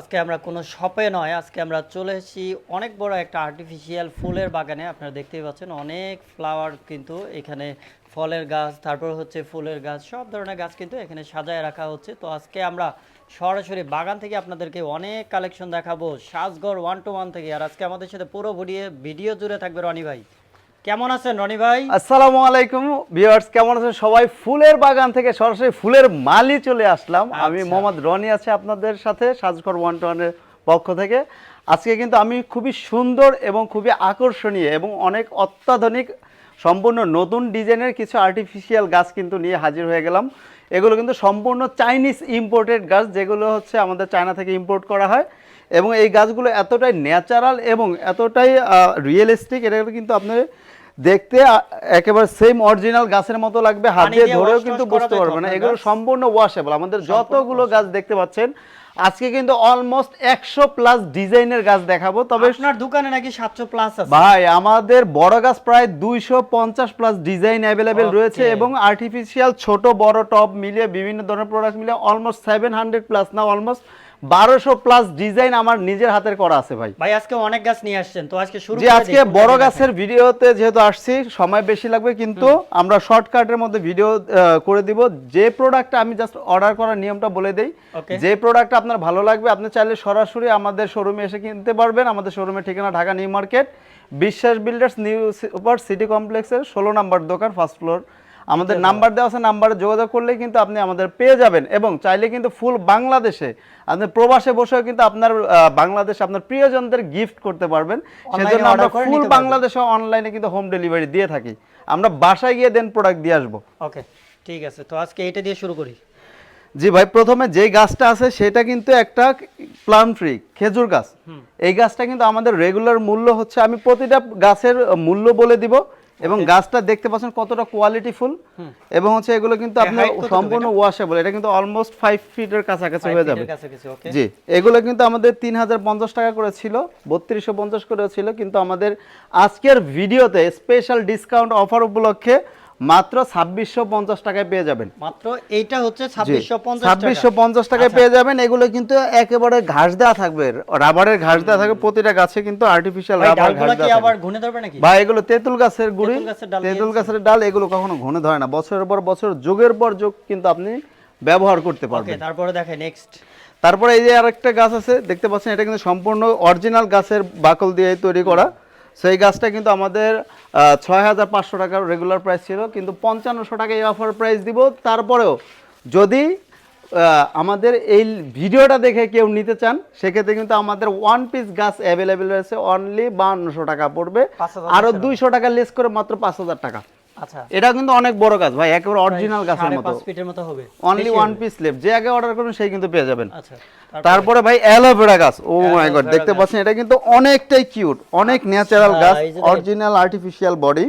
আজকে আমরা কোনো শপে নয়, আজকে আমরা চলে এসেছি অনেক বড় একটা আর্টিফিশিয়াল ফুলের বাগানে। আপনারা দেখতেই পাচ্ছেন অনেক ফ্লাওয়ার কিন্তু এখানে ফলের গাছ, তারপর হচ্ছে ফুলের গাছ, সব ধরনের গাছ কিন্তু এখানে সাজায় রাখা হচ্ছে। তো আজকে আমরা সরাসরি বাগান থেকে আপনাদেরকে অনেক কালেকশন দেখাবো, সাজগড় ওয়ান টু ওয়ান থেকে। আর আজকে আমাদের সাথে পুরো ভিডিও ভিডিও জুড়ে থাকবে রনি ভাই। কেমন আছেন রনি ভাই? আসসালামু আলাইকুম ভিউয়ার্স কেমন আছেন সবাই? ফুলের বাগান থেকে সরাসরি ফুলের মালি চলে আসলাম। আমি আচ্ছা। মোহাম্মদ রনি আছি আপনাদের সাথে সাজঘর ওয়ান টু ওয়ানের পক্ষ থেকে। আজকে কিন্তু আমি খুবই সুন্দর এবং খুবই আকর্ষণীয় এবং অনেক অত্যাধুনিক সম্পূর্ণ নতুন ডিজাইনের কিছু আর্টিফিশিয়াল গাছ কিন্তু নিয়ে হাজির হয়ে গেলাম। এগুলো কিন্তু সম্পূর্ণ চাইনিজ ইম্পোর্টেড গাছ যেগুলো হচ্ছে আমাদের চায়না থেকে ইম্পোর্ট করা হয়। এবং এই গাছগুলো এতটাই ন্যাচারাল এবং এতটাই রিয়েলিস্টিক এটা কিন্তু আপনার দেখতে একেবারে সেম অরিজিনাল গাছের মতো লাগবে হাত দিয়ে ধরেও কিন্তু বুঝতে পারবে না। এগুলো? সম্পূর্ণ ওয়াশেবল আমাদের যতগুলো গাছ দেখতে পাচ্ছেন আজকে কিন্তু অলমোস্ট একশো প্লাস ডিজাইনের গাছ দেখাবো। তবে আপনার দোকানে নাকি সাতশো প্লাস আছে? ভাই আমাদের বড় গাছ প্রায় দুইশো পঞ্চাশ প্লাস ডিজাইন অ্যাভেলেবেল রয়েছে এবং আর্টিফিশিয়াল ছোট বড় টপ মিলিয়ে বিভিন্ন ধরনের প্রোডাক্ট মিলিয়ে অলমোস্ট সেভেন হান্ড্রেড প্লাস না অলমোস্ট বারোশো প্লাস ডিজাইন আমার নিজের হাতের করা আছে ভাই। ভাই আজকে অনেক গাছ নিয়ে আসছেন তো আজকে শুরু আজকে বড় গাছের ভিডিওতে যেহেতু আসছি সময় বেশি লাগবে কিন্তু আমরা শর্টকাটের মধ্যে ভিডিও করে দিব। যে প্রোডাক্টটা আমি জাস্ট অর্ডার করার নিয়মটা বলে দেই। যে প্রোডাক্ট আপনার ভালো লাগবে আপনি চাইলে সরাসরি আমাদের শোরুমে এসে কিনতে পারবেন। আমাদের শোরুমের ঠিকানা Dhaka new market. Biswas builders new super city কমপ্লেক্সের ষোলো নাম্বার দোকান ফার্স্ট ফ্লোর আমাদের নাম্বার দেওয়া আছে নাম্বারে যোগাযোগ করলে কিন্তু আপনি আমাদের পেয়ে যাবেন এবং চাইলে কিন্তু ফুল বাংলাদেশে আপনি প্রবাসে বসেও কিন্তু আপনার বাংলাদেশে আপনার প্রিয়জনদের গিফট করতে পারবেন। সেজন্য আমরা ফুল বাংলাদেশে অনলাইনে কিন্তু হোম ডেলিভারি দিয়ে থাকি। আমরা বাসায় গিয়ে দেন প্রোডাক্ট দিয়ে আসব। ওকে ঠিক আছে। তো আজকে এটা দিয়ে শুরু করি। জি ভাই প্রথমে যে গাছটা আছে সেটা কিন্তু একটা প্লাম ট্রি খেজুর গাছ। এই গাছটা কিন্তু আমাদের রেগুলার মূল্য হচ্ছে আমি প্রতিটা গাছের মূল্য বলে দিব। এবং গাছটা দেখতে পাচ্ছেন কতটা কোয়ালিটি ফুল। এবং হচ্ছে এগুলো কিন্তু আপনার সম্পূর্ণ ওয়াশেবল এটা কিন্তু অলমোস্ট ফাইভ ফিটের কাছাকাছি হয়ে যাবে? জি এগুলো কিন্তু আমাদের তিন হাজার পঞ্চাশ টাকা করে ছিল বত্রিশশো পঞ্চাশ করে ছিল কিন্তু আমাদের আজকের ভিডিওতে স্পেশাল ডিসকাউন্ট অফার উপলক্ষে মাত্র ছাব্বিশশো পঞ্চাশ টাকায় পেয়ে যাবেন। মাত্র এইটা হচ্ছে ছাব্বিশশো পঞ্চাশ ছাব্বিশশো পঞ্চাশ টাকায় আচ্ছা। পেয়ে যাবেন। এগুলো কিন্তু একেবারে ঘাস দেওয়া থাকবে। রাবারের ঘাস দেওয়া থাকবে। প্রতিটা গাছে কিন্তু আর্টিফিশিয়াল রাবার ঘাস দেওয়া আবার থাকবে। ঘুনে ধরবে নাকি? ভাই এগুলো তেঁতুল গাছের গুড়ি। তেঁতুল। গাছের ডাল এগুলো কখনো ঘনে ধরে না। বছরের পর বছর যুগের পর যুগ কিন্তু আপনি ব্যবহার করতে পারবেন। তারপরে দেখেন নেক্সট তারপরে এই যে আরেকটা গাছ আছে দেখতে পাচ্ছেন এটা কিন্তু সম্পূর্ণ অরিজিনাল গাছের বাকল দিয়ে তৈরি করা। সেই গাছটা কিন্তু আমাদের ছয় হাজার পাঁচশো টাকার রেগুলার প্রাইস ছিল কিন্তু পঞ্চান্নশো টাকা এই অফার প্রাইস দিব। তারপরেও যদি আমাদের এই ভিডিওটা দেখে কেউ নিতে চান সেক্ষেত্রে কিন্তু আমাদের ওয়ান পিস গাছ অ্যাভেলেবেল রয়েছে অনলি বাউন্নশো টাকা পড়বে। 5,000 আরও দুইশো টাকা লেস করে মাত্র পাঁচ হাজার টাকা। এটা কিন্তু অনেক বড় গাছ ভাই একেবারে অরিজিনাল গাছের মতো। ফিটের মতো হবে। অনলি ওয়ান পিস লেফট যে আগে অর্ডার করবেন সেই কিন্তু পেয়ে যাবেন। আচ্ছা তারপরে? ভাই অ্যালোভেরা গাছ। ও মাই গড দেখতে পাচ্ছেন এটা কিন্তু অনেকটাই কিউট অনেক ন্যাচারাল আচ্ছা, গাছ। অরিজিনাল আর্টিফিশিয়াল বডি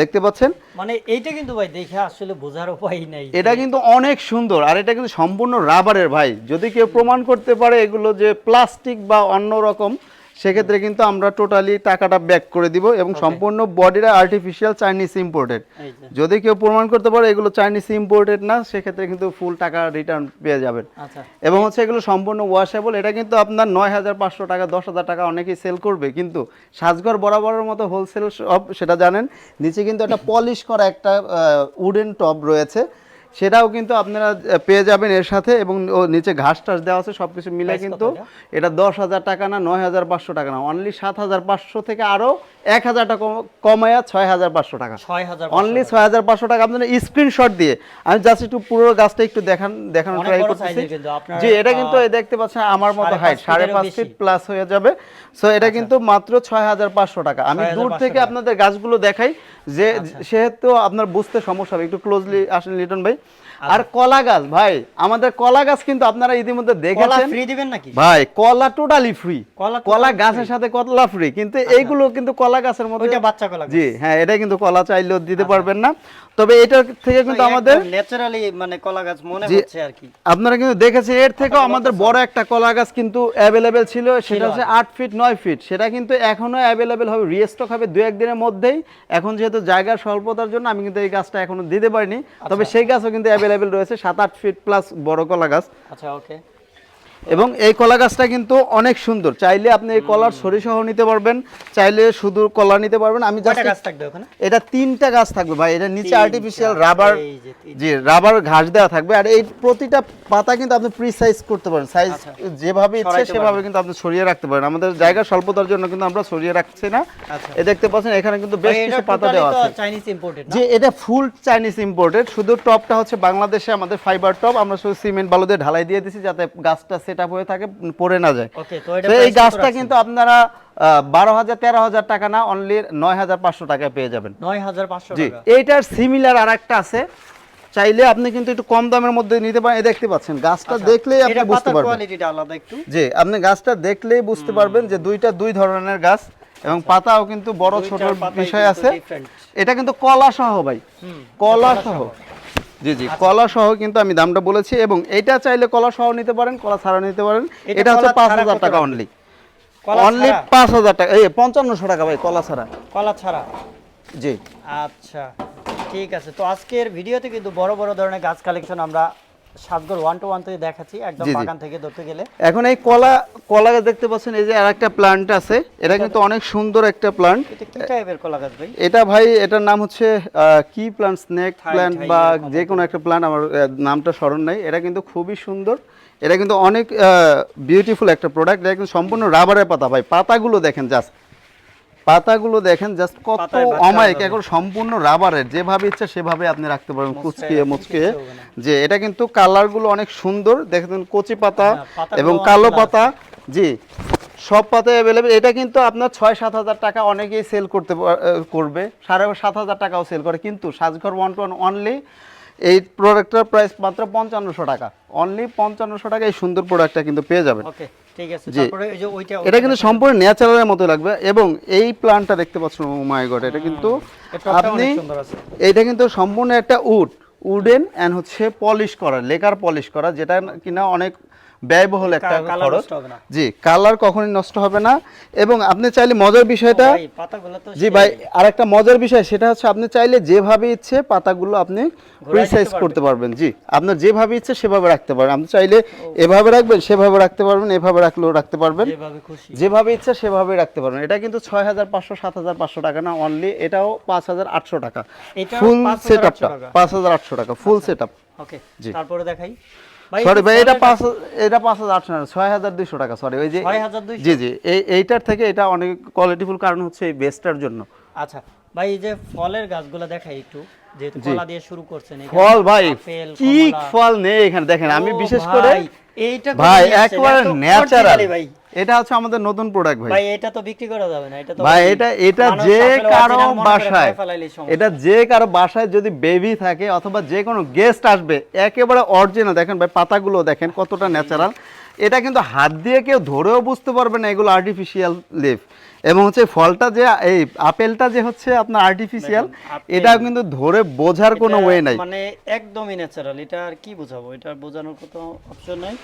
দেখতে পাচ্ছেন? মানে এইটা কিন্তু ভাই দেখে আসলে বোঝার উপায় নাই। এটা কিন্তু অনেক সুন্দর আর এটা কিন্তু সম্পূর্ণ রাবারের ভাই। যদি কেউ প্রমাণ করতে পারে এগুলো যে প্লাস্টিক বা অন্য রকম সেক্ষেত্রে কিন্তু আমরা টোটালি টাকাটা ব্যাক করে দিব এবং সম্পূর্ণ বডিটা আর্টিফিশিয়াল চাইনিজ ইম্পোর্টেড যদি কেউ প্রমাণ করতে পারে এগুলো চাইনিজ ইম্পোর্টেড না সেক্ষেত্রে কিন্তু ফুল টাকা রিটার্ন পেয়ে যাবেন। আচ্ছা। এবং হচ্ছে এগুলো সম্পূর্ণ ওয়াশেবল এটা কিন্তু আপনার নয় হাজার পাঁচশো টাকা দশ হাজার টাকা অনেকেই সেল করবে কিন্তু সাজঘর বরাবরের মতো হোলসেল শপ সেটা জানেন। নিচে কিন্তু একটা পলিশ করা একটা উডেন টপ রয়েছে। সেটাও কিন্তু আপনারা পেয়ে যাবেন এর সাথে এবং ও নিচে ঘাস টাস দেওয়া আছে সব কিছু মিলে কিন্তু এটা? দশ হাজার টাকা না নয় হাজার পাঁচশো টাকা না অনলি সাত হাজার পাঁচশো থেকে আরও এক হাজার টাকা কম- কমায়া ছয় হাজার পাঁচশো টাকা। অনলি ছয় হাজার পাঁচশো টাকা আপনার স্ক্রিনশট দিয়ে আমি জাস্ট একটু পুরো গাছটা একটু দেখান দেখানোর ট্রাই করতেছি। জি এটা কিন্তু দেখতে পাচ্ছেন আমার মতো হাইট সাড়ে পাঁচ ফিট প্লাস হয়ে যাবে। সো এটা কিন্তু মাত্র ছয় হাজার পাঁচশো টাকা। আমি দূর থেকে আপনাদের গাছগুলো দেখাই। যে আচ্ছা। সেহেতু আপনার বুঝতে সমস্যা হবে। একটু ক্লোজলি আসেন লিটন ভাই। আর কলা গাছ ভাই আমাদের কলা গাছ কিন্তু আপনারা ইতিমধ্যে দেখেছেন। ফ্রি দিবেন নাকি? ভাই কলা টোটালি ফ্রি কলা গাছের সাথে কলা ফ্রি কিন্তু এইগুলো কিন্তু কলা গাছের মধ্যে ওইটা বাচ্চা কলা জি হ্যাঁ এটা কিন্তু কলা চাইলেও দিতে পারবেন না। তবে এটার থেকে কিন্তু আমাদের ন্যাচারালি মানে কলা গাছ মনে হচ্ছে আর কি। আপনারা কিন্তু দেখেছেন এর থেকেও আমাদের বড় একটা কলা গাছ কিন্তু অ্যাভেলেবেল ছিল সেটা হচ্ছে আট ফিট নয় ফিট সেটা কিন্তু এখনও অ্যাভেলেবেল হবে রিস্টক হবে দু একদিনের মধ্যেই। এখন যেহেতু জায়গার স্বল্পতার জন্য আমি কিন্তু এই গাছটা এখনও দিতে পারিনি। তবে সেই গাছও কিন্তু অ্যাভেলেবেল রয়েছে সাত আট ফিট প্লাস বড় কলা গাছ। আচ্ছা ওকে এবং এই কলা গাছটা কিন্তু অনেক সুন্দর। চাইলে আপনি এই কলার সরিষাও নিতে পারবেন চাইলে শুধু কলা নিতে পারবেন। আমি গাছ থাকবে ওখানে? এটা তিনটা গাছ থাকবে ভাই এটা নিচে আর্টিফিশিয়াল রাবার। জি রাবার ঘাস দেওয়া থাকবে। আর এই প্রতিটা পাতা কিন্তু আপনি প্রি সাইজ করতে পারেন। সাইজ আচ্ছা। যেভাবে ইচ্ছে সেভাবে কিন্তু আপনি সরিয়ে রাখতে পারেন। আমাদের জায়গা স্বল্পতার জন্য কিন্তু আমরা সরিয়ে রাখছি না। আচ্ছা। এ দেখতে পাচ্ছেন এখানে কিন্তু বেশ কিছু পাতা দেওয়া আছে। চাইনিজ ইম্পোর্টেড না? যে এটা ফুল চাইনিজ ইম্পোর্টেড শুধু টপটা হচ্ছে বাংলাদেশে আমাদের ফাইবার টপ আমরা শুধু সিমেন্ট বালু দিয়ে ঢালাই দিয়ে দিছি যাতে গাছটা সেট হয়ে থাকে পড়ে না যায়। তো এই গাছটা কিন্তু আপনারা বারো হাজার তেরো হাজার টাকা না অনলি নয় হাজার পাঁচশো টাকায় পেয়ে যাবেন। 9500 জি এইটার সিমিলার আর একটা আছে। চাইলে আপনি কিন্তু একটু কম দামের মধ্যে নিতে পারেন। এই দেখতে পাচ্ছেন গাছটা আচ্ছা, দেখলেই আপনি বুঝতে পারবেন। কোয়ালিটিটা আলাদা একটু। জি আপনি গাছটা দেখলেই বুঝতে পারবেন যে দুইটা দুই ধরনের গাছ এবং পাতাও কিন্তু বড় ছোট বিষয় আছে। এটা কিন্তু কলা সহ ভাই কলা সহ। জি জি কলা সহ কিন্তু আমি দামটা বলেছি এবং এটা চাইলে কলা সহ নিতে পারেন কলা ছাড়া নিতে পারেন। এটা হচ্ছে পাঁচ হাজার টাকা অনলি কলা অনলি? পাঁচ হাজার টাকা। এই পঞ্চান্নশো টাকা ভাই কলা ছাড়া। কলা ছাড়া? জি। আচ্ছা ঠিক আছে। তো আজকের ভিডিওতে কিন্তু বড় বড় ধরনের গাছ কালেকশন আমরা ওয়ান টু ওয়ান থেকে দেখাচ্ছি একদম। বাগান থেকে ধরতে গেলে। এখন এই কলা কলা গাছ দেখতে পাচ্ছেন এই যে প্লান্ট আছে এটা কিন্তু অনেক সুন্দর একটা প্লান্ট এটা কি টাইপের কলা গাছ ভাই? এটা ভাই এটার নাম হচ্ছে কি প্লান্ট স্নেক প্লান্ট বা যে কোনো একটা প্লান্ট আমার নামটা স্মরণ নাই। এটা কিন্তু খুবই সুন্দর। এটা কিন্তু অনেক বিউটিফুল একটা প্রোডাক্ট এটা কিন্তু সম্পূর্ণ রাবারের পাতা ভাই। পাতাগুলো দেখেন জাস্ট পাতাগুলো দেখেন জাস্ট কত অমায়িক। এখন সম্পূর্ণ রাবারের যেভাবে ইচ্ছা সেভাবে আপনি রাখতে পারবেন কুচকিয়ে মুচকিয়ে। যে এটা কিন্তু কালারগুলো অনেক সুন্দর দেখেন কচি পাতা হ্যাঁ, এবং কালো পাতা। জি সব পাতা অ্যাভেলেবেল এটা কিন্তু আপনার ছয় সাত হাজার টাকা অনেকেই সেল করতে করবে। সাড়ে সাত হাজার টাকাও সেল করে। কিন্তু Sajghor one two one only এই প্রোডাক্টটার প্রাইস মাত্র পঞ্চান্নশো টাকা। অনলি পঞ্চান্নশো টাকা এই সুন্দর প্রোডাক্টটা কিন্তু পেয়ে যাবেন। ওকে ঠিক আছে জি। তারপরে এই যে ওইটা এটা কিন্তু সম্পূর্ণ ন্যাচারালের মতো লাগবে এবং এই প্ল্যানটা দেখতে পাচ্ছেন ও মাই গড এটা কিন্তু আপনি এটা কিন্তু সম্পূর্ণ একটা উড উডেন অ্যান্ড হচ্ছে পলিশ করা লেকার পলিশ করা যেটা কিনা অনেক ব্যয়বহুল একটা খরচ। জি কালার কখনোই নষ্ট হবে না। এবং আপনি চাইলে মজার বিষয়টা জি। ভাই আরেকটা মজার বিষয় সেটা হচ্ছে আপনি চাইলে যেভাবে ইচ্ছে পাতাগুলো আপনি প্রিসাইজ করতে পারবেন। জি আপনার যেভাবে ইচ্ছে সেভাবে রাখতে পারবেন। আপনি চাইলে এভাবে রাখবেন সেভাবে রাখতে পারবেন এভাবে রাখলেও রাখতে পারবেন। যেভাবে ইচ্ছা সেভাবে রাখতে পারবেন। এটা কিন্তু ছয় হাজার পাঁচশো সাত হাজার পাঁচশো টাকা না অনলি এটাও পাঁচ হাজার আটশো টাকা। ফুল সেট আপটা। পাঁচ হাজার আটশো টাকা ফুল সেট আপ ওকে জি। তারপরে দেখাই। সরি ভাই এটা পাঁচ এটা পাঁচ হাজার আটশো ছয় হাজার দুইশো টাকা সরি ওই যে জি জি এইটার থেকে এটা অনেক কোয়ালিটিফুল কারণ হচ্ছে এই বেস্টার জন্য। আচ্ছা ভাই এই যে ফলের গাছগুলো দেখাই একটু যেহেতু কলা দিয়ে শুরু করছেন ফল ভাই কি ফল নেই এখানে দেখেন আমি বিশেষ করে এইটা ভাই একবারে ন্যাচারাল ভাই। এটা হচ্ছে আমাদের নতুন প্রোডাক্ট ভাই। ভাই এটা তো বিক্রি করা যাবে না এটা তো ভাই এটা এটা যে কারও বাসায়। এটা যে কারও বাসায় যদি বেবি থাকে অথবা যে কোনো গেস্ট আসবে একেবারে অরিজিনাল দেখেন ভাই পাতাগুলো দেখেন কতটা ন্যাচারাল এটা কিন্তু হাত দিয়ে কেউ ধরেও বুঝতে পারবে না এগুলো আর্টিফিশিয়াল লিফ এবং হচ্ছে ফলটা যে এই আপেলটা যে হচ্ছে আপনার আর্টিফিশিয়াল এটা কিন্তু ধরে বোঝার কোনো ওয়ে নাই। মানে একদমই ন্যাচারাল এটা আর কি বোঝাবো? এটা বোঝানোর কোনো অপশন নাই।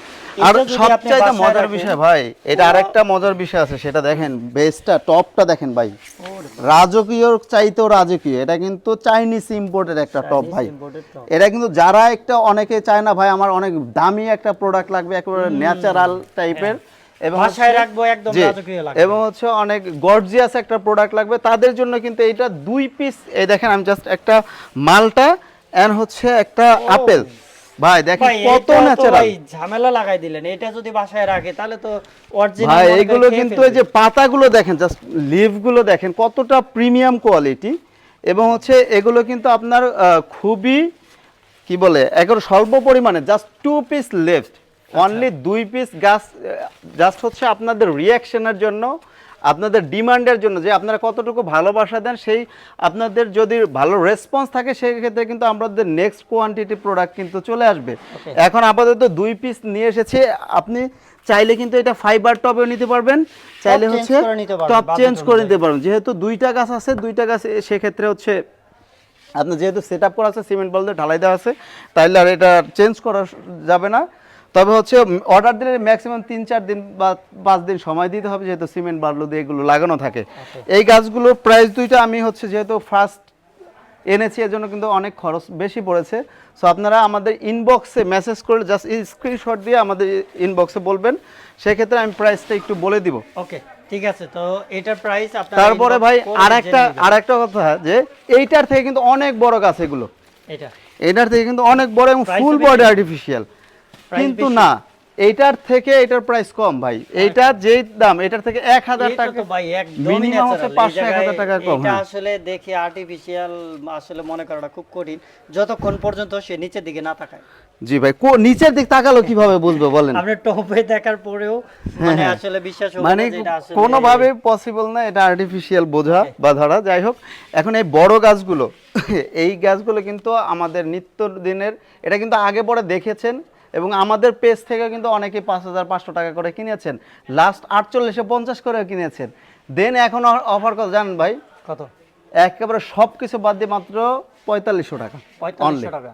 আর সবচাইতে মজার বিষয় ভাই এটা আরেকটা মজার বিষয় আছে সেটা দেখেন বেসটা টপটা দেখেন ভাই। রাজকীয় চাইতেও রাজকীয় এটা কিন্তু চাইনিজ ইম্পোর্টের একটা টপ ভাই। এটা কিন্তু যারা একটা অনেকে চায় না ভাই আমার অনেক দামি একটা প্রোডাক্ট লাগবে একেবারে ন্যাচারাল টাইপের এবং হচ্ছে- রাখব একদম জি, রাজকীয় লাগবে। এবং হচ্ছে অনেক গর্জিয়াস একটা প্রোডাক্ট লাগবে। তাদের জন্য কিন্তু এটা দুই পিস এই দেখেন আমি জাস্ট একটা মালটা এন্ড হচ্ছে একটা আপেল। ভাই দেখেন কত ন্যাচারাল ঝামেলা লাগাই দিলেন। এটা যদি বাসায় রাখে তাহলে তো অরিজিনাল ভাই এগুলো কিন্তু এই যে পাতাগুলো দেখেন জাস্ট লিভগুলো দেখেন কতটা প্রিমিয়াম কোয়ালিটি এবং হচ্ছে এগুলো কিন্তু আপনার খুবই কি বলে একবার স্বল্প পরিমাণে just two piece left only দুই পিস গাছ জাস্ট হচ্ছে আপনাদের রিয়াকশনের জন্য আপনাদের ডিমান্ডের জন্য যে আপনারা কতটুকু ভালোবাসা দেন সেই আপনাদের যদি ভালো রেসপন্স থাকে সেই ক্ষেত্রে কিন্তু আমাদের নেক্সট কোয়ান্টিটি প্রোডাক্ট কিন্তু চলে আসবে। এখন আপাতত দুই পিস নিয়ে এসেছে আপনি চাইলে কিন্তু এটা ফাইবার টপেও নিতে পারবেন চাইলে হচ্ছে টপ চেঞ্জ করে নিতে পারবেন। যেহেতু দুইটা গাছ আছে দুইটা গাছ সেক্ষেত্রে হচ্ছে আপনার যেহেতু সেট আপ করা আছে সিমেন্ট বল দিয়ে ঢালাই দেওয়া আছে তাইলে আর এটা চেঞ্জ করা যাবে না। তবে হচ্ছে অর্ডার দিলে ম্যাক্সিমাম তিন চার দিন বা পাঁচ দিন সময় দিতে হবে যেহেতু সিমেন্ট বালু দিয়ে এগুলো লাগানো থাকে। এই গাছগুলোর প্রাইস দুইটা আমি হচ্ছে যেহেতু ফার্স্ট এনেছি এর জন্য কিন্তু অনেক খরচ বেশি পড়েছে। সো আপনারা আমাদের ইনবক্সে মেসেজ করে জাস্ট স্ক্রিনশট দিয়ে আমাদের ইনবক্সে বলবেন। সেক্ষেত্রে আমি প্রাইসটা একটু বলে দিব। ওকে ঠিক আছে। তো এটার প্রাইস আপনার তারপরে ভাই আরেকটা আরেকটা কথা যে এইটার থেকে কিন্তু অনেক বড় গাছ এগুলো। এটা। এটার থেকে কিন্তু অনেক বড় এবং ফুল বডি আর্টিফিশিয়াল কিন্তু। না এইটার থেকে এটার প্রাইস কম ভাই। এইটার যেই দাম এটার থেকে এক হাজার টাকা ভাই মিনিমাম হচ্ছে পাঁচশো এক হাজার টাকা কম এটা হ্যাঁ। আসলে দেখে আর্টিফিশিয়াল আসলে মনে করাটা খুব কঠিন। যতক্ষণ পর্যন্ত সে নিচের দিকে না তাকায়। জি ভাই কো নিচের দিক তাকালো কীভাবে বুঝবে বলেন। আপনি টপে দেখার পরেও মানে আসলে বিশ্বাস হবে মানে যে কোনোভাবে পসিবল না এটা আর্টিফিশিয়াল বোঝা বা ধরা যাই হোক। এখন এই বড় গাছগুলো এই গাছগুলো কিন্তু আমাদের নিত্য দিনের এটা কিন্তু আগে পরে দেখেছেন এবং আমাদের পেজ থেকে কিন্তু অনেকে পাঁচ হাজার পাঁচশো টাকা করে কিনেছেন। লাস্ট আটচল্লিশে পঞ্চাশ করে কিনেছেন। দেন এখন অফার কত? জানেন ভাই? কত? একেবারে সব কিছু বাদ দিয়ে মাত্র পঁয়তাল্লিশশো টাকা। পঁয়তাল্লিশশো টাকা।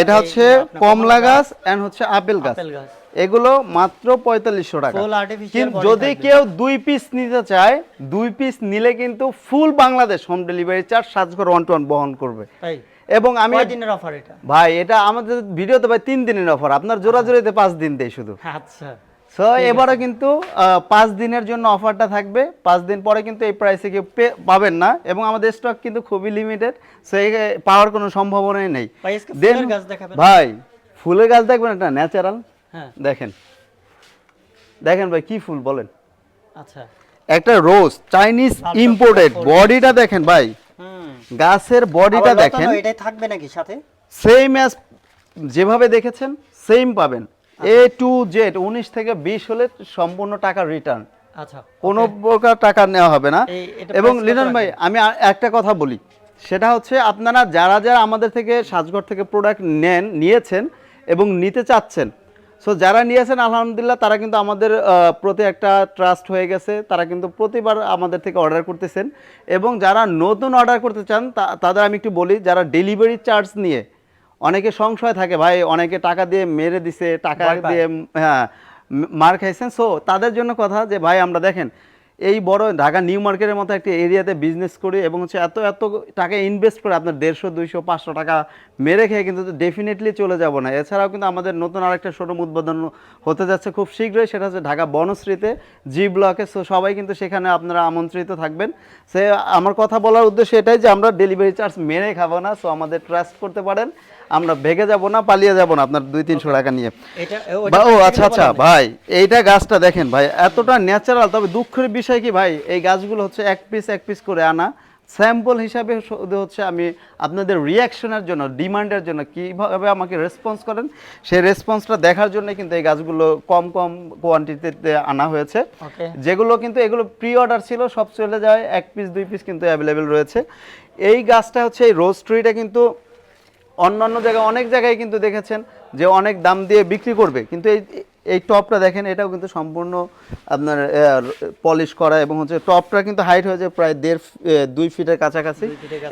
এটা হচ্ছে কমলা গাছ। এন্ড হচ্ছে আপেল গাছ। এগুলো মাত্র পঁয়তাল্লিশশো টাকা। যদি কেউ দুই পিস নিতে চায় দুই পিস নিলে কিন্তু full Bangladesh home delivery charge Sajghor one two one বহন করবে। তাই? এবং আমি দিনের অফার এটা? ভাই এটা আমাদের ভিডিওতে ভাই তিন দিনের অফার আপনার জোড়াজোড়িতে পাঁচ দিন দেয় শুধু। আচ্ছা। সো এবারে কিন্তু পাঁচ দিনের জন্য অফারটা থাকবে। পাঁচ দিন পরে কিন্তু এই প্রাইসে কেউ পাবেন না। এবং আমাদের স্টক কিন্তু খুবই লিমিটেড সেই পাওয়ার কোনো সম্ভাবনাই নেই। ভাই ফুলের গাছ দেখাবেন। এটা ন্যাচারাল হ্যাঁ। দেখেন। দেখেন ভাই কি ফুল বলেন। আচ্ছা। একটা রোজ চাইনিজ ইম্পোর্টেড বডিটা দেখেন ভাই। গাছের বডিটা দেখেন। এটাই থাকবে নাকি সাথে? সেম অ্যাজ যেভাবে দেখেছেন সেম পাবেন। এ টু জেড উনিশ থেকে বিশ হলে সম্পূর্ণ টাকা রিটার্ন আচ্ছা কোনো প্রকার টাকা নেওয়া হবে না। এবং লিটন ভাই আমি একটা কথা বলি। সেটা হচ্ছে আপনারা যারা যারা আমাদের থেকে সাজঘর থেকে প্রোডাক্ট নেন নিয়েছেন এবং নিতে চাচ্ছেন সো যারা নিয়েছেন আলহামদুলিল্লাহ তারা কিন্তু আমাদের প্রতি একটা ট্রাস্ট হয়ে গেছে। তারা কিন্তু প্রতিবার আমাদের থেকে অর্ডার করতেছেন। এবং যারা নতুন অর্ডার করতে চান তা- তাদের আমি একটু বলি যারা ডেলিভারি চার্জ নিয়ে অনেকে সংশয় থাকে ভাই অনেকে টাকা দিয়ে মেরে দিছে টাকা দিয়ে হ্যাঁ মার খাইছেন। সো তাদের জন্য কথা যে ভাই আমরা দেখেন এই বড় ঢাকা নিউ মার্কেটের মতো একটা এরিয়াতে বিজনেস করি এবং হচ্ছে এত এত টাকা ইনভেস্ট করে আপনার দেড়শো, দুইশো, পাঁচশো টাকা মেরে খেয়ে কিন্তু ডেফিনেটলি চলে যাব না। এছাড়াও কিন্তু আমাদের নতুন আরেকটা শোরুম উদ্বোধন হতে যাচ্ছে খুব শীঘ্রই, সেটা হচ্ছে ঢাকা বনশ্রীতে জি ব্লকে সো সবাই কিন্তু সেখানে আপনারা আমন্ত্রিত থাকবেন। সে, আমার কথা বলার উদ্দেশ্য এটাই যে আমরা ডেলিভারি চার্জ মেরে খাব না। সো আমাদের ট্রাস্ট করতে পারেন। আমরা ভেগে যাব না পালিয়ে যাব না আপনার দুই তিনশো টাকা নিয়ে। এটা ও আচ্ছা আচ্ছা ভাই এইটা গাছটা দেখেন ভাই এতটা ন্যাচারাল তবে দুঃখের বিষয় কি ভাই এই গাছগুলো হচ্ছে এক পিস এক পিস করে আনা। স্যাম্পল হিসাবে হচ্ছে আমি আপনাদের রিয়াকশনের জন্য ডিমান্ডের জন্য কীভাবে আমাকে রেসপন্স করেন সেই রেসপন্সটা দেখার জন্য কিন্তু এই গাছগুলো কম কম কোয়ান্টিটিতে আনা হয়েছে। যেগুলো কিন্তু এগুলো প্রি অর্ডার ছিল সব চলে যায় এক পিস দুই পিস কিন্তু অ্যাভেলেবেল রয়েছে। এই গাছটা হচ্ছে এই রোজ ট্রিটা কিন্তু অন্যান্য জায়গায় অনেক জায়গায় কিন্তু দেখেছেন যে অনেক দাম দিয়ে বিক্রি করবে। কিন্তু এই এই টপটা দেখেন এটাও কিন্তু সম্পূর্ণ আপনার পলিশ করা এবং হচ্ছে টপটা কিন্তু হাইট হয়েছে প্রায় দেড় দুই ফিটের কাছাকাছি।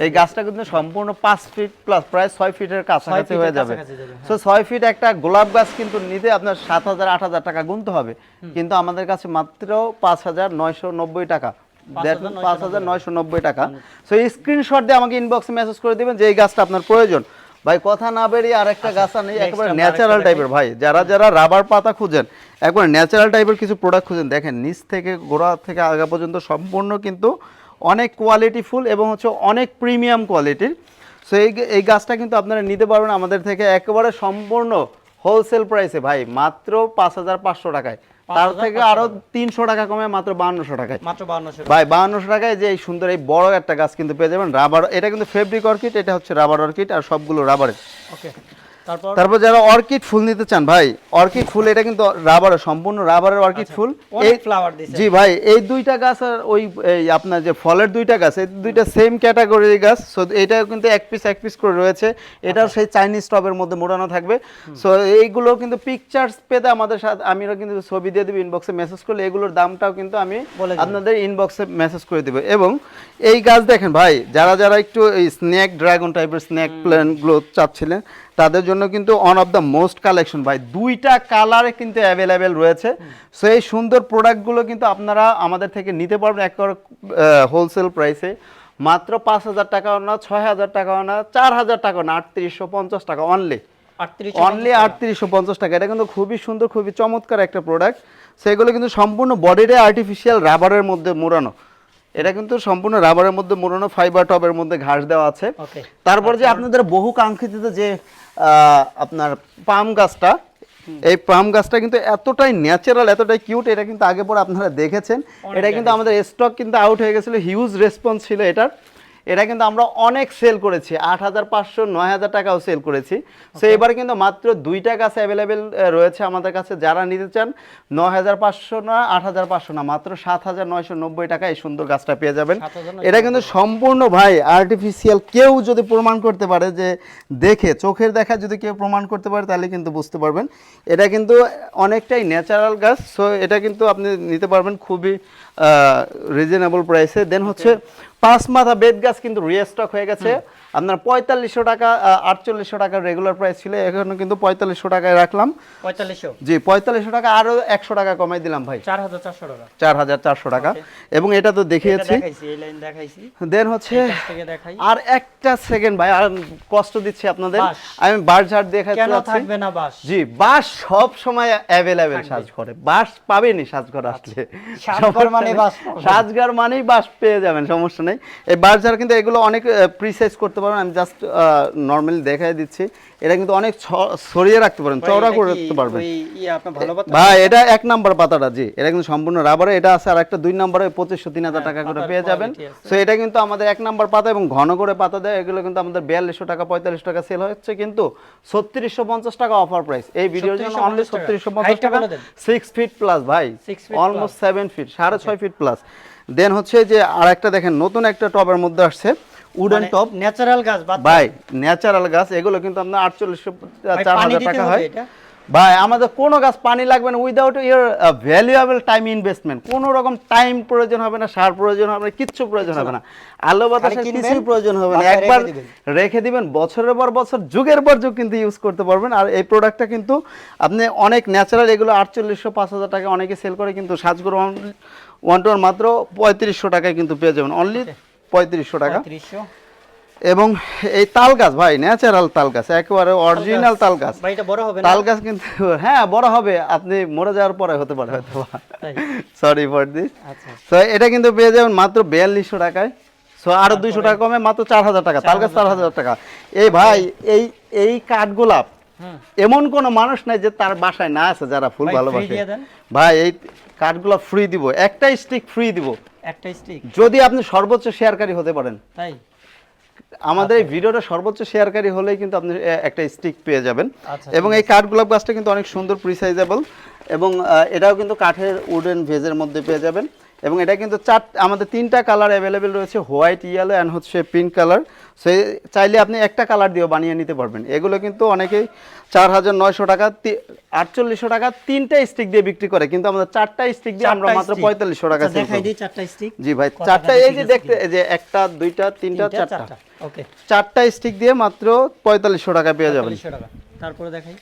এই গাছটা কিন্তু সম্পূর্ণ পাঁচ ফিট প্লাস প্রায় ছয় ফিটের কাছাকাছি হয়ে যাবে। কাছাকাছি হ্যাঁ। সো ছয় ফিট একটা গোলাপ গাছ কিন্তু নিতে আপনার সাত হাজার আট হাজার টাকা গুনতে হবে। কিন্তু আমাদের কাছে মাত্র পাঁচ হাজার নয়শো নব্বই টাকা। পাঁচ হাজার নয়শো নব্বই। টাকা। সো স্ক্রিনশট দিয়ে আমাকে ইনবক্সে মেসেজ করে দিবেন যে এই গাছটা আপনার প্রয়োজন। ভাই কথা না বেরিয়ে আরেকটা গাছ নেই একেবারে ন্যাচারাল টাইপের ভাই যারা যারা রাবার পাতা খুঁজেন একবার ন্যাচারাল টাইপের কিছু প্রোডাক্ট খুঁজেন দেখেন নিচ থেকে গোড়া থেকে আগা পর্যন্ত সম্পূর্ণ কিন্তু অনেক কোয়ালিটি ফুল এবং হচ্ছে অনেক প্রিমিয়াম কোয়ালিটির সো এই এই গাছটা কিন্তু আপনারা নিতে পারবেন আমাদের থেকে একেবারে সম্পূর্ণ হোলসেল প্রাইসে ভাই মাত্র পাঁচ হাজার পাঁচশো টাকায়। তার থেকে আরও তিনশো টাকা কমে মাত্র বান্নশো টাকায়। মাত্র বাউন্নশো ভাই বাহান্নশো টাকায় যে সুন্দর এই বড় একটা গাছ কিন্তু পেয়ে যাবেন। রাবার এটা কিন্তু ফেব্রিক অর্কিড এটা হচ্ছে রাবার অর্কিড আর সবগুলো রাবারের ওকে তারপর? যারা অর্কিড ফুল নিতে চান ভাই অর্কিড ফুল এটা কিন্তু রাবারের সম্পূর্ণ রাবারের অর্কিড ফুল। আচ্ছা, অনেক flower দিছে। জি ভাই এই দুইটা গাছ আর ওই আপনার যে ফলের দুইটা গাছ এই দুইটা সেম ক্যাটাগরির গাছ সো এটা কিন্তু এক পিস এক পিস করে রয়েছে। এটাও আচ্ছা। সেই চাইনিজ টবের মধ্যে মোড়ানো থাকবে। সো এইগুলো কিন্তু পিকচার্স পেতে আমাদের সাথে আমিও কিন্তু ছবি দিয়ে দেবো ইনবক্সে মেসেজ করলে এগুলোর দামটাও কিন্তু আমি আপনাদের ইনবক্সে মেসেজ করে দেবো। এবং এই গাছ দেখেন ভাই যারা যারা একটু এই স্ন্যাক ড্রাগন টাইপের স্ন্যাক প্ল্যান্টগুলো চাচ্ছিলেন তাদের জন্য কিন্তু one of the most collection ভাই দুইটা কালারে কিন্তু অ্যাভেলেবেল রয়েছে। সো এই সুন্দর প্রোডাক্টগুলো কিন্তু আপনারা আমাদের থেকে নিতে পারবেন একেবারে হোলসেল প্রাইসে মাত্র পাঁচ হাজার টাকাও না ছয় হাজার টাকাও না চার হাজার টাকা না আটত্রিশশো পঞ্চাশ টাকা অনলি অনলি আটত্রিশশো পঞ্চাশ টাকা। এটা কিন্তু খুবই সুন্দর খুবই চমৎকার একটা প্রোডাক্ট সেগুলো কিন্তু সম্পূর্ণ বডিতে আর্টিফিশিয়াল রাবারের মধ্যে মোড়ানো। এটা কিন্তু সম্পূর্ণ রাবারের মধ্যে মোড়ানো ফাইবার টবের মধ্যে ঘাস দেওয়া আছে। তারপর যে আপনাদের বহু কাঙ্ক্ষিত যে আহ, আপনার পাম গাছটা এই পাম গাছটা কিন্তু এতটাই ন্যাচারাল এতটাই কিউট এটা কিন্তু আগে পরে আপনারা দেখেছেন। এটা কিন্তু আমাদের স্টক কিন্তু আউট হয়ে গেছিল হিউজ রেসপন্স ছিল এটার। এটা কিন্তু আমরা অনেক সেল করেছি। আট হাজার পাঁচশো নয় হাজার টাকাও সেল করেছি। সো এবার কিন্তু মাত্র দুইটা গাছ অ্যাভেলেবেল রয়েছে আমাদের কাছে। যারা নিতে চান নয় হাজার পাঁচশো না আট হাজার পাঁচশো না মাত্র সাত হাজার নয়শো নব্বই টাকা এই সুন্দর গাছটা পেয়ে যাবেন। এটা কিন্তু সম্পূর্ণ ভাই আর্টিফিশিয়াল কেউ যদি প্রমাণ করতে পারে যে দেখে চোখের দেখা যদি কেউ প্রমাণ করতে পারে তাহলে কিন্তু বুঝতে পারবেন। এটা কিন্তু অনেকটাই ন্যাচারাল গাছ সো এটা কিন্তু আপনি নিতে পারবেন খুবই রিজনেবল প্রাইসে দেন হচ্ছে পাঁচ মাথা বেদ গাছ কিন্তু রিস্টক হয়ে গেছে। আপনার পঁয়তাল্লিশশো টাকা আটচল্লিশশো টাকার রেগুলার প্রাইস ছিল এখানে কিন্তু পঁয়তাল্লিশশো টাকায় রাখলাম। পঁয়তাল্লিশশো? জি পঁয়তাল্লিশশো টাকা আরও একশো টাকা কমাই দিলাম ভাই। চার হাজার চারশো টাকা। চার হাজার চারশো টাকা। এবং এটা তো দেখিয়েছি। দেন হচ্ছে আর একটা সেকেন্ড ভাই আর কষ্ট দিচ্ছি আপনাদের। আমি বার ঝাড় দেখাতে কেন থাকবে না বাস জি বাস সব সময় অ্যাভেলেবেল। সাজ করে বাস পাবেনই সাজঘর আসলে। সাজঘর মানে বাস সাজঘর মানেই বাস পেয়ে যাবেন সমস্যা নেই। এই বাস ঝাড় কিন্তু এগুলো অনেক প্রিসাইজ করতে পারবেন আমি জাস্ট নর্মালি দেখাই দিচ্ছি। এটা কিন্তু অনেক ছড়িয়ে রাখতে পারেন চওড়া করে রাখতে পারবেন। ইয়ে ভাই এটা এক নাম্বার পাতাটা জি। এটা কিন্তু সম্পূর্ণ রাবারে এটা আছে আর একটা দুই নাম্বারে পঁচিশশো তিন হাজার হ্যাঁ, টাকা করে পেয়ে যাবেন। তো এটা কিন্তু আমাদের এক নাম্বার পাতা এবং ঘন করে পাতা দেয় এগুলো কিন্তু আমাদের বিয়াল্লিশশো টাকা পঁয়তাল্লিশ টাকা সেল হচ্ছে কিন্তু ছত্রিশশো পঞ্চাশ টাকা অফার প্রাইস এই ভিডিওর জন্য অনলি। ছত্রিশশো পঞ্চাশ টাকা। সিক্স ফিট প্লাস ভাই অলমোস্ট সেভেন ফিট সাড়ে ছয় ফিট প্লাস দেন হচ্ছে যে আর একটা দেখেন নতুন একটা টবের মধ্যে আসছে। Wooden top. ন্যাচারাল গাছ ভাই ন্যাচারাল গাছ এগুলো কিন্তু আপনার আটচল্লিশশো চার হাজার টাকা হয়। ভাই আমাদের কোনো গাছ পানি লাগবে না without your valuable time investment কোনো রকম টাইম প্রয়োজন হবে না সার প্রয়োজন হবে না কিচ্ছু প্রয়োজন হবে না। আলো বাতাসের কিছুই প্রয়োজন হবে না। রেখে একবার দিবেন। রেখে দিবেন বছরের পর বছর যুগের পর যুগ কিন্তু ইউজ করতে পারবেন। আর এই প্রোডাক্টটা কিন্তু আপনি অনেক ন্যাচারাল এগুলো আটচল্লিশশো পাঁচ হাজার টাকা অনেকে সেল করে কিন্তু সাজগুলো ওয়ান টু মাত্র পঁয়ত্রিশশো টাকায় কিন্তু পেয়ে যাবেন। অনলি পঁয়ত্রিশশো টাকা। এবং এই তাল গাছ ভাই ন্যাচারাল তাল গাছ একেবারে অরিজিনাল তাল গাছ। বড় হবে তাল গাছ কিন্তু হ্যাঁ বড় হবে আপনি মরে যাওয়ার পরে হতে পারে হয়তো সরি ফর দিস তো এটা কিন্তু পেয়ে যাবেন মাত্র বিয়াল্লিশশো টাকায়। সো আরও দুইশো টাকা কমে মাত্র চার হাজার টাকা। তাল গাছ চার হাজার টাকা। এই ভাই এই এই কাঠগোলাপ এমন কোন মানুষ নাই যে তার বাসায় না আছে যারা ফুল ভালোবাসে। ভাই এই কাঠগোলাপ ফ্রি দিব একটা স্টিক ফ্রি দিব। একটা স্টিক যদি আপনি সর্বোচ্চ শেয়ারকারী হতে পারেন। তাই? আমাদের এই ভিডিওটা সর্বোচ্চ শেয়ারকারী হলেই কিন্তু আপনি একটা স্টিক পেয়ে যাবেন। আচ্ছা, এবং এই কাঠ গোলাপ গাছটা কিন্তু অনেক সুন্দর প্রিসাইজেবল এবং এটাও কিন্তু কাঠের উডেন ভেজের মধ্যে পেয়ে যাবেন। এবং এটা কিন্তু চার আমাদের তিনটা কালার অ্যাভেলেবেল রয়েছে হোয়াইট ইয়েলো অ্যান্ড হচ্ছে পিঙ্ক কালার সে চাইলে আপনি একটা কালার দিয়েও বানিয়ে নিতে পারবেন। এগুলো কিন্তু অনেকেই চার হাজার নয়শো টাকা আটচল্লিশশো টাকা তিনটা স্টিক দিয়ে বিক্রি করে কিন্তু আমাদের চারটা স্টিক দিয়ে আমরা মাত্র পঁয়তাল্লিশশো টাকা আচ্ছা, জি ভাই চারটা এই যে দেখতে এই যে একটা দুইটা তিনটা চারটা। চারটা স্টিক দিয়ে মাত্র পঁয়তাল্লিশশো টাকা পেয়ে যাবেন। তারপরে দেখাই।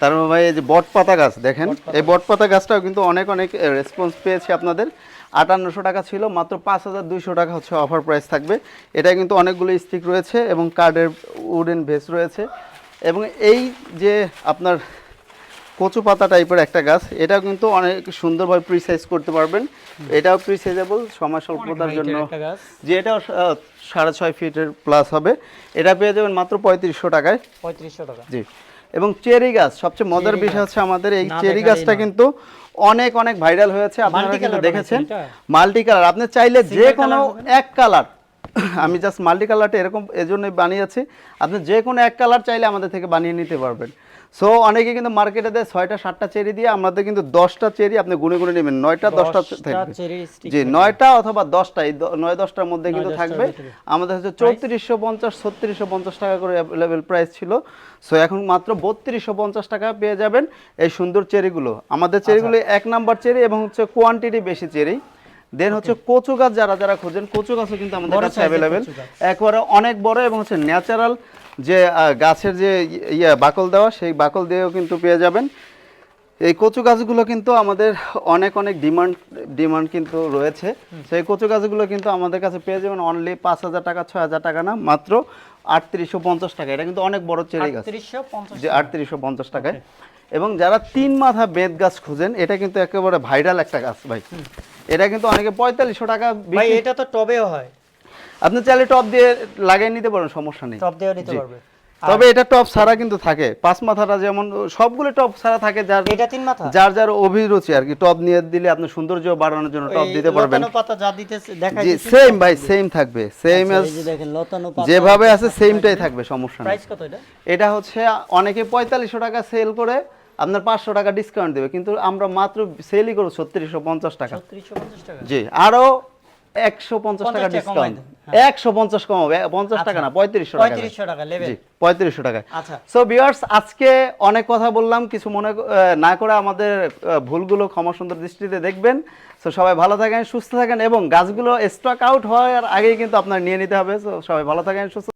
তারপর ভাই এই যে বট পাতা গাছ দেখেন? এই বট পাতা গাছটাও কিন্তু অনেক অনেক রেসপন্স পেয়েছে আপনাদের। আটান্নশো টাকা ছিল মাত্র পাঁচ হাজার দুইশো টাকা হচ্ছে অফার প্রাইস থাকবে। এটা কিন্তু অনেকগুলো স্টিক রয়েছে এবং কার্ডের উডেন ভেস রয়েছে। এবং এই যে আপনার কচু পাতা টাইপের একটা গাছ এটাও কিন্তু অনেক সুন্দরভাবে প্রিসাইজ করতে পারবেন। এটাও প্রিসাইজেবল সময় স্বল্পতার জন্য। যে এটাও সাড়ে ছয় ফিটের প্লাস হবে। এটা পেয়ে যাবেন মাত্র পঁয়ত্রিশশো টাকায়। পঁয়ত্রিশশো টাকা। জি। এবং চেরি গাছ সবচেয়ে মজার বিষয় হচ্ছে আমাদের এই চেরি গাছটা কিন্তু অনেক অনেক ভাইরাল হয়েছে। আপনারা কিন্তু দেখেছেন। Multi colour. আপনি চাইলে যে কোনো এক কালার। আমি জাস্ট মাল্টি কালারটা এরকম এজন্যই বানিয়েছি। আপনি যে কোনো এক কালার চাইলে আমাদের থেকে বানিয়ে নিতে পারবেন। সো অনেকে কিন্তু মার্কেটে দেয় ছয়টা সাতটা চেরি দিয়ে আমাদের কিন্তু দশটা চেরি আপনি গুনে গুনে নেবেন। নয়টা দশটা জি নয়টা অথবা দশটা এই নয় দশটার মধ্যে কিন্তু থাকবে। আমাদের হচ্ছে চৌত্রিশশো পঞ্চাশ ছত্রিশশো পঞ্চাশ টাকা করে অ্যাভেলেবেল প্রাইস ছিল। সো এখন মাত্র বত্রিশশো পঞ্চাশ টাকা পেয়ে যাবেন এই সুন্দর চেরিগুলো। আমাদের চেরিগুলো এক নাম্বার চেরি এবং হচ্ছে কোয়ান্টিটি বেশি চেরি। দেন হচ্ছে কচু গাছ যারা যারা খোঁজেন কচু গাছও কিন্তু আমাদের কাছে অ্যাভেলেবেল একবারে অনেক বড় এবং হচ্ছে ন্যাচারাল যে গাছের যে ইয়ে বাকল দেওয়া সেই বাকল দিয়েও কিন্তু পেয়ে যাবেন। এই কচু গাছগুলো কিন্তু আমাদের অনেক অনেক ডিমান্ড ডিমান্ড কিন্তু রয়েছে। সেই কচু গাছগুলো কিন্তু আমাদের কাছে পেয়ে যাবেন অনলি পাঁচ হাজার টাকা ছয় হাজার টাকা না মাত্র আটত্রিশশো পঞ্চাশ টাকা। এটা কিন্তু অনেক বড় চেরি গাছ। যে আটত্রিশশো পঞ্চাশ টাকায়। এবং যারা তিন মাথা বেত গাছ খুঁজেন এটা কিন্তু একেবারে ভাইরাল একটা গাছ ভাই। এটা কিন্তু অনেকে পঁয়তাল্লিশশো টাকা ভাই এটা তো টবেও হয়। আপনি চাইলে টপ দিয়ে লাগিয়ে নিতে পারেন সমস্যা নেই। টব দিয়েও নিতে জি। পারবে। তবে এটা টপ ছাড়া কিন্তু থাকে। পাঁচ মাথাটা যেমন সবগুলো টপ ছাড়া থাকে যার এটা তিন মাথা? যার যার অভিরুচি আর কি টপ নিয়ে দিলে আপনি সৌন্দর্য বাড়ানোর জন্য টপ দিতে পারবেন। পাতা যা দিতেছে দেখা জি সেম ভাই সেম থাকবে সেম আচ্ছা, যেভাবে আছে সেমটাই থাকবে সমস্যা নেই। প্রাইস কত এটা? এটা হচ্ছে অনেকে পঁয়তাল্লিশশো টাকা সেল করে আপনার পাঁচশো টাকা ডিসকাউন্ট দেবে কিন্তু আমরা মাত্র সেলই করব ছত্রিশশো পঞ্চাশ টাকা। জি আরও একশো পঞ্চাশ টাকা ডিসকাউন্ট একশো পঞ্চাশ কমাবে পঞ্চাশ টাকা না পঁয়ত্রিশশো টাকা। পঁয়ত্রিশশো টাকা লেভেল জি পঁয়ত্রিশশো টাকা। আচ্ছা। সো ভিউয়ার্স আজকে অনেক কথা বললাম কিছু মনে না করে আমাদের ভুলগুলো ক্ষমা সুন্দর দৃষ্টিতে দেখবেন। সো সবাই ভালো থাকেন সুস্থ থাকেন এবং গাছগুলো স্টক আউট হওয়ার আগেই কিন্তু আপনার নিয়ে নিতে হবে। সো সবাই ভালো থাকেন সুস্থ